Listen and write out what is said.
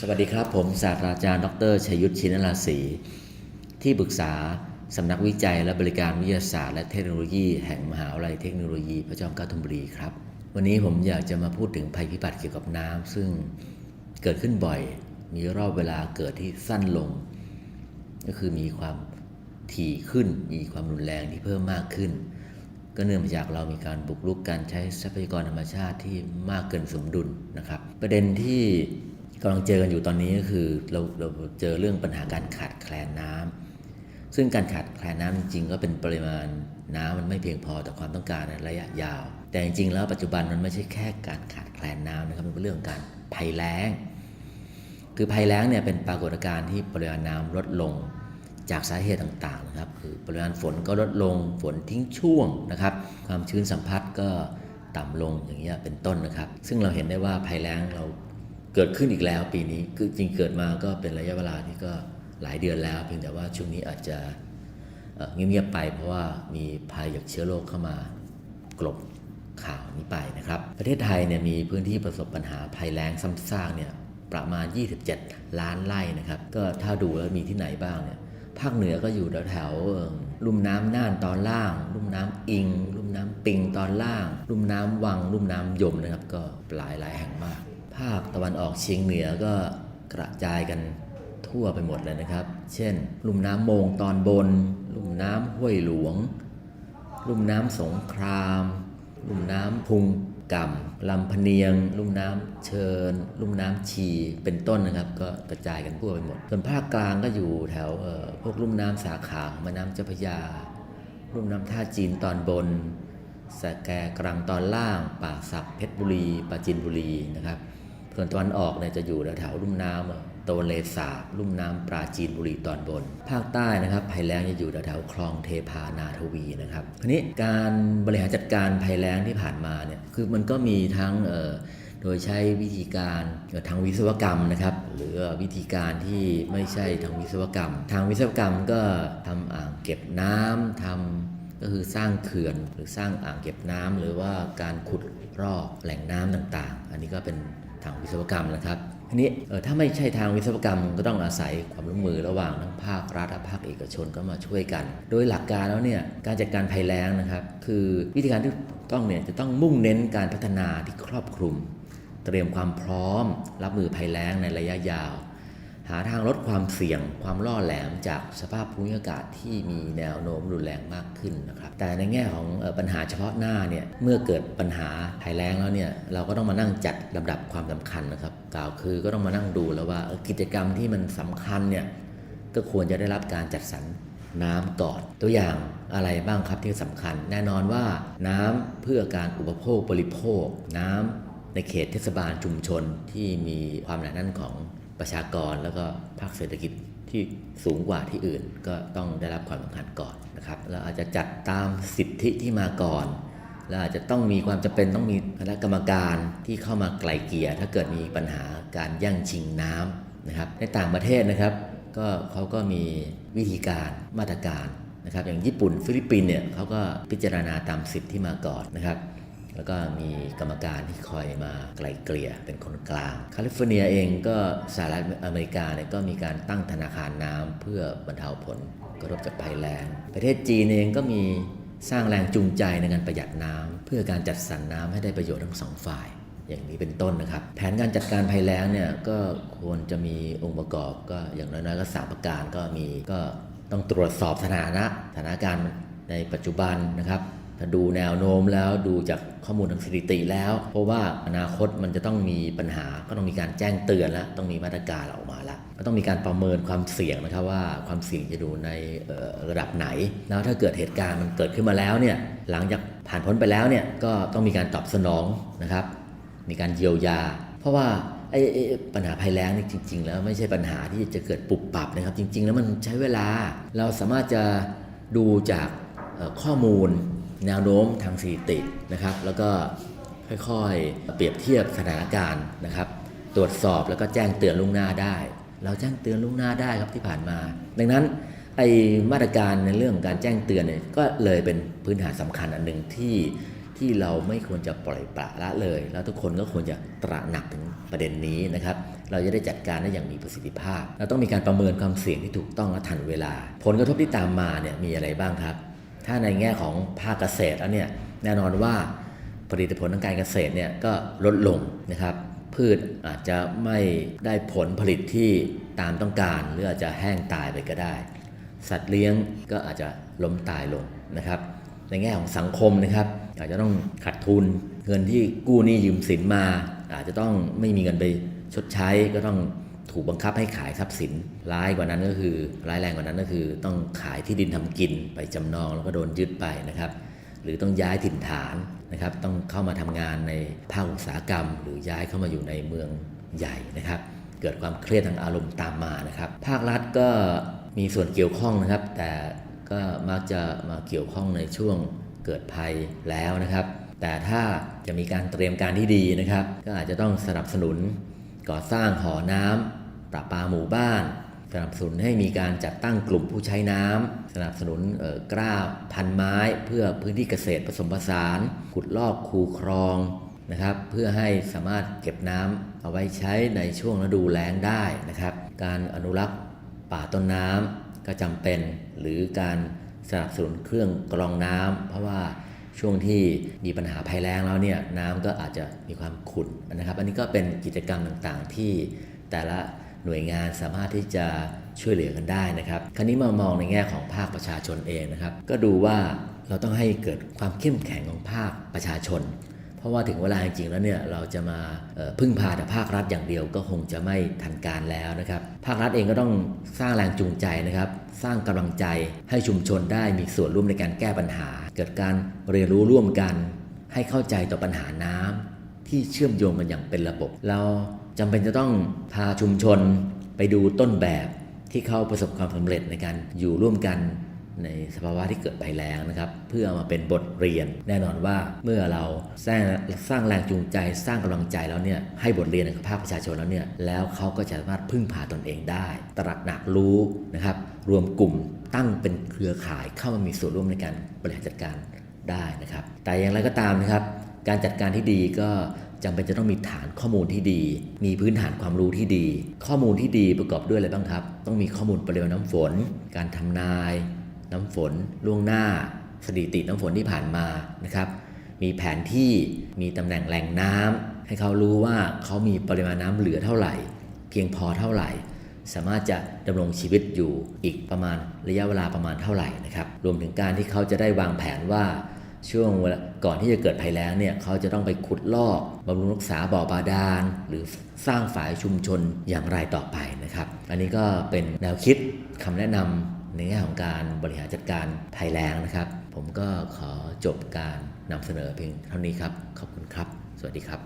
สวัสดีครับ ผมศาสตราจารย์ ดรชยุทธชินราศีที่ปรึกษาสำนักวิจัยและบริการวิทยาศาสตร์และเทคโนโลยี แห่งมหาวิทยาลัยเทคโนโลยี พระจอมเกล้าธนบุรีครับ วันนี้ผมอยากจะมาพูดถึงภัยพิบัติเกี่ยวกับน้ำซึ่งเกิดขึ้นบ่อย มีรอบเวลาเกิดที่สั้นลง ก็คือมีความถี่ขึ้น มีความรุนแรงที่เพิ่มมากขึ้น ก็เนื่องมาจากเรามีการบุกรุกการใช้ทรัพยากรธรรมชาติที่มากเกินสมดุลนะครับ ประเด็นที่ กำลังเจอกันอยู่ตอนนี้ก็คือเราเราเจอเรื่องปัญหาการขาดแคลนน้ำซึ่งการขาดแคลนน้ำจริงๆก็เป็นปริมาณน้ำมันไม่เพียงพอต่อความต้องการในระยะยาว แต่จริงๆแล้วปัจจุบันมันไม่ใช่แค่การขาดแคลนน้ำนะครับมันเป็นเรื่องการภัยแล้ง คือภัยแล้งเนี่ยเป็นปรากฏการณ์ที่ปริมาณน้ำลดลงจากสาเหตุต่างๆนะครับคือปริมาณฝนก็ลดลงฝนทิ้งช่วงนะครับ ความชื้นสัมผัสก็ต่ำลงอย่างเงี้ยเป็นต้นนะครับ ซึ่งเราเห็นได้ว่าภัยแล้งเรา เกิดขึ้นอีกแล้วปีนี้คือจริงเกิดมาก็เป็นระยะเวลาที่ก็หลายเดือนแล้ว เพียงแต่ว่าช่วงนี้อาจจะเงียบๆไป เพราะว่ามีภัยจากเชื้อโรคเข้ามากลบข่าวนี้ไปนะครับ ประเทศไทยเนี่ยมีพื้นที่ประสบปัญหาภัยแล้งซ้ำซากเนี่ยประมาณ 27 ล้านไร่นะครับ ก็ถ้าดูแล้วมีที่ไหนบ้างเนี่ยภาคเหนือก็อยู่แถวๆเอิ่มลุ่มน้ำน่านตอนล่าง ลุ่มน้ำอิง ลุ่มน้ำปิงตอนล่าง ลุ่มน้ำวัง ลุ่มน้ำยมนะครับ ก็หลายหลายแห่งมาก ภาคตะวันออกเฉียงเหนือก็กระจายกันทั่วไปหมดเลยนะครับ เช่น ลุ่มน้ำโมงตอนบน ลุ่มน้ำห้วยหลวง ลุ่มน้ำสงคราม ลุ่มน้ำพุงก่ำลำพเนียง ลุ่มน้ำเชิญ ลุ่มน้ำชี เป็นต้นนะครับ ก็กระจายกันทั่วไปหมด ส่วนภาคกลางก็อยู่แถวเอ่อพวกลุ่มน้ำสาขาของแม่น้ำเจ้าพระยา ลุ่มน้ำท่าจีนตอนบนสะแกกรังตอนล่าง ป่าสักเพชรบุรีปราจีนบุรีนะครับ ส่วนตะวันออกเนี่ยจะอยู่แถวๆลุ่มน้ำโตนเลสาบลุ่มน้ำปราจีนบุรีตอนบน ภาคใต้นะครับภัยแล้งจะอยู่แถวๆคลองเทพานาทวีนะครับทีนี้การบริหารจัดการภัยแล้งที่ผ่านมาเนี่ยคือมันก็มีทั้งโดยใช้วิธีการทางวิศวกรรมนะครับ หรือวิธีการที่ไม่ใช่ทางวิศวกรรม ทางวิศวกรรมก็ทำอ่างเก็บน้ำทำก็คือสร้างเขื่อนหรือสร้างอ่างเก็บน้ำหรือว่าการขุดรอกแหล่งน้ำต่างๆ อันนี้ก็เป็น ทางวิศวกรรมนะครับทีนี้เออถ้าไม่ใช่ทางวิศวกรรมก็ต้องอาศัยความร่วมมือระหว่างทั้งภาครัฐและภาคเอกชนก็มาช่วยกัน โดยหลักการแล้วเนี่ยการจัดการภัยแล้งนะครับ คือวิธีการที่ถูกต้องเนี่ยจะต้องมุ่งเน้นการพัฒนาที่ครอบคลุม เตรียมความพร้อม รับมือภัยแล้งในระยะยาว หาทางลดความเสี่ยงความล่อแหลมจากสภาพภูมิอากาศที่มีแนวโน้มรุนแรงมากขึ้นนะครับ แต่ในแง่ของปัญหาเฉพาะหน้าเนี่ย เมื่อเกิดปัญหาภัยแล้งแล้วเนี่ย เราก็ต้องมานั่งจัดลำดับความสำคัญนะครับ กล่าวคือก็ต้องมานั่งดูแล้วว่ากิจกรรมที่มันสำคัญเนี่ย ก็ควรจะได้รับการจัดสรรน้ำก่อน ตัวอย่างอะไรบ้างครับที่สำคัญ แน่นอนว่าน้ำเพื่อการอุปโภคบริโภคน้ำในเขตเทศบาลชุมชนที่มีความหนาแน่นของ ประชากรแล้วก็ภาคเศรษฐกิจที่สูงกว่าที่อื่น ก็ต้องได้รับความสำคัญก่อนนะครับเราอาจจะจัดตามสิทธิที่มาก่อนแล้วอาจจะต้องมีความจำเป็นต้องมีคณะกรรมการที่เข้ามาไกลเกลี่ยถ้าเกิดมีปัญหาการแย่งชิงน้ำนะครับในต่างประเทศนะครับ ก็เขาก็มีวิธีการมาตรการนะครับอย่างญี่ปุ่นฟิลิปปินส์เนี่ยเขาก็พิจารณาตามสิทธิที่มาก่อนนะครับ แล้วก็มีกรรมการที่คอยมาไกลเกลี่ยเป็นคนกลางแคลิฟอร์เนียเองก็สหรัฐอเมริกาเนี่ยก็มีการตั้งธนาคารน้ำเพื่อบรรเทาผลกระทบจากภัยแล้งประเทศจีนเองก็มีสร้างแรงจูงใจในการประหยัดน้ำเพื่อการจัดสรรน้ำให้ได้ประโยชน์ทั้งสองฝ่าย อย่างนี้เป็นต้นนะครับ แผนการจัดการภัยแล้งเนี่ยก็ควรจะมีองค์ประกอบก็อย่างน้อยๆก็สามประการก็มีก็ต้องตรวจสอบสถานะสถานการณ์ในปัจจุบันนะครับ ถ้าดูแนวโน้มแล้วดูจากข้อมูลทางสถิติแล้ว เพราะว่าอนาคตมันจะต้องมีปัญหาก็ต้องมีการแจ้งเตือนแล้วต้องมีมาตรการออกมาแล้วก็ต้องมีการประเมินความเสี่ยงนะครับว่าความเสี่ยงจะดูในระดับไหน แล้วถ้าเกิดเหตุการณ์มันเกิดขึ้นมาแล้วเนี่ยหลังจากผ่านพ้นไปแล้วเนี่ยก็ต้องมีการตอบสนองนะครับ มีการเยียวยา เพราะว่าไอ้ไอ้ปัญหาภัยแล้งนี่จริง ๆ แล้วไม่ใช่ปัญหาที่จะเกิดปุบปับนะครับ จริง ๆ แล้วมันใช้เวลา เราสามารถจะดูจากข้อมูล แนวโน้มทางสถิตินะครับ แล้วก็ค่อยๆ เปรียบเทียบสถานการณ์นะครับ ตรวจสอบแล้วก็แจ้งเตือนล่วงหน้าได้ เราแจ้งเตือนล่วงหน้าได้ครับที่ผ่านมา ดังนั้นไอมาตรการในเรื่องการแจ้งเตือนเนี่ยก็เลยเป็นพื้นฐานสำคัญอันหนึ่งที่ที่เราไม่ควรจะปล่อยปละละเลย แล้วทุกคนก็ควรจะตระหนักถึงประเด็นนี้นะครับ เราจะได้จัดการได้อย่างมีประสิทธิภาพ เราต้องมีการประเมินความเสี่ยงที่ถูกต้องและทันเวลา ผลกระทบที่ตามมาเนี่ยมีอะไรบ้างครับ ถ้าในแง่ของภาคเกษตรแล้วเนี่ยแน่นอนว่าผลิตผลทางการเกษตรเนี่ยก็ลดลงนะครับ พืชอาจจะไม่ได้ผลผลิตที่ตามต้องการ หรืออาจจะแห้งตายไปก็ได้ สัตว์เลี้ยงก็อาจจะล้มตายลงนะครับ ในแง่ของสังคมนะครับ อาจจะต้องขาดทุน เงินที่กู้หนี้ยืมสินมา อาจจะต้องไม่มีเงินไปชดใช้ก็ต้อง ถูกบังคับให้ขายทรัพย์สิน ร้ายกว่านั้นก็คือ ร้ายแรงกว่านั้นก็คือ ต้องขายที่ดินทำกินไปจำนองแล้วก็โดนยึดไปนะครับ หรือต้องย้ายถิ่นฐานนะครับ ต้องเข้ามาทำงานในภาคอุตสาหกรรม หรือย้ายเข้ามาอยู่ในเมืองใหญ่นะครับ เกิดความเครียดทางอารมณ์ตามมานะครับ ภาครัฐก็มีส่วนเกี่ยวข้องนะครับ แต่ก็มักจะมาเกี่ยวข้องในช่วงเกิดภัยแล้วนะครับ แต่ถ้าจะมีการเตรียมการที่ดีนะครับ ก็อาจจะต้องสนับสนุนก่อสร้างหอน้ำ ประปาหมู่บ้าน สนับสนุนให้มีการจัดตั้งกลุ่มผู้ใช้น้ำสนับสนุนกล้าพันไม้ เพื่อพื้นที่เกษตรผสมผสาน ขุดลอกคูคลองนะครับ เพื่อให้สามารถเก็บน้ำเอาไว้ใช้ในช่วงฤดูแล้งได้นะครับ การอนุรักษ์ป่าต้นน้ำก็จำเป็นหรือการสนับสนุนเครื่องกรองน้ำเพราะว่าช่วงที่มีปัญหาภัยแล้งแล้วเนี่ยน้ำก็อาจจะมีความขุ่นนะครับ อันนี้ก็เป็นกิจกรรมต่างๆที่แต่ละ หน่วยงานสามารถที่จะช่วยเหลือกันได้นะครับ คราวนี้มามองในแง่ของภาคประชาชนเองนะครับ ก็ดูว่าเราต้องให้เกิดความเข้มแข็งของภาคประชาชน เพราะว่าถึงเวลาจริงๆแล้วเนี่ยเราจะมาพึ่งพาแต่ภาครัฐอย่างเดียวก็คงจะไม่ทันการแล้วนะครับ ภาครัฐเองก็ต้องสร้างแรงจูงใจนะครับ สร้างกำลังใจให้ชุมชนได้มีส่วนร่วมในการแก้ปัญหา เกิดการเรียนรู้ร่วมกัน ให้เข้าใจต่อปัญหาน้ำ ที่เชื่อมโยงกันอย่างเป็นระบบ เราจำเป็นจะต้องพาชุมชนไปดูต้นแบบที่เขาประสบความสำเร็จในการอยู่ร่วมกันในสภาวะที่เกิดภัยแล้งนะครับ เพื่ออามาเป็นบทเรียน แน่นอนว่าเมื่อเราสร้างสร้างแรงจูงใจสร้างกำลังใจแล้วเนี่ยให้บทเรียนกับภาคประชาชนแล้วเนี่ยแล้วเขาก็จะสามารถพึ่งพาตนเองได้ ตระหนักรู้นะครับ รวมกลุ่มตั้งเป็นเครือข่ายเข้ามามีส่วนร่วมในการบริหารจัดการได้นะครับ แต่อย่างไรก็ตามนะครับ การจัดการที่ดีก็จำเป็นจะต้องมีฐานข้อมูลที่ดี มีพื้นฐานความรู้ที่ดี ข้อมูลที่ดีประกอบด้วยอะไรบ้างครับ ต้องมีข้อมูลปริมาณน้ำฝน การทำนาย น้ำฝน ล่วงหน้า สถิติน้ำฝนที่ผ่านมานะครับ มีแผนที่ มีตำแหน่งแหล่งน้ำให้เขารู้ว่าเขามีปริมาณน้ำเหลือเท่าไหร่ เพียงพอเท่าไหร่ สามารถจะดำรงชีวิตอยู่อีกประมาณระยะเวลาประมาณเท่าไหร่นะครับ รวมถึงการที่เขาจะได้วางแผนว่าช่วงเวลา ก่อนที่จะเกิดภัยแล้งเนี่ยเขาจะต้องไปขุดลอกบำรุงรักษาบ่อบาดาล หรือสร้างฝ่ายชุมชนอย่างไรต่อไปนะครับ อันนี้ก็เป็นแนวคิดคำแนะนำในแง่ของการบริหารจัดการภัยแล้งนะครับ ผมก็ขอจบการนำเสนอเพียงเท่านี้ครับ ขอบคุณครับ สวัสดีครับ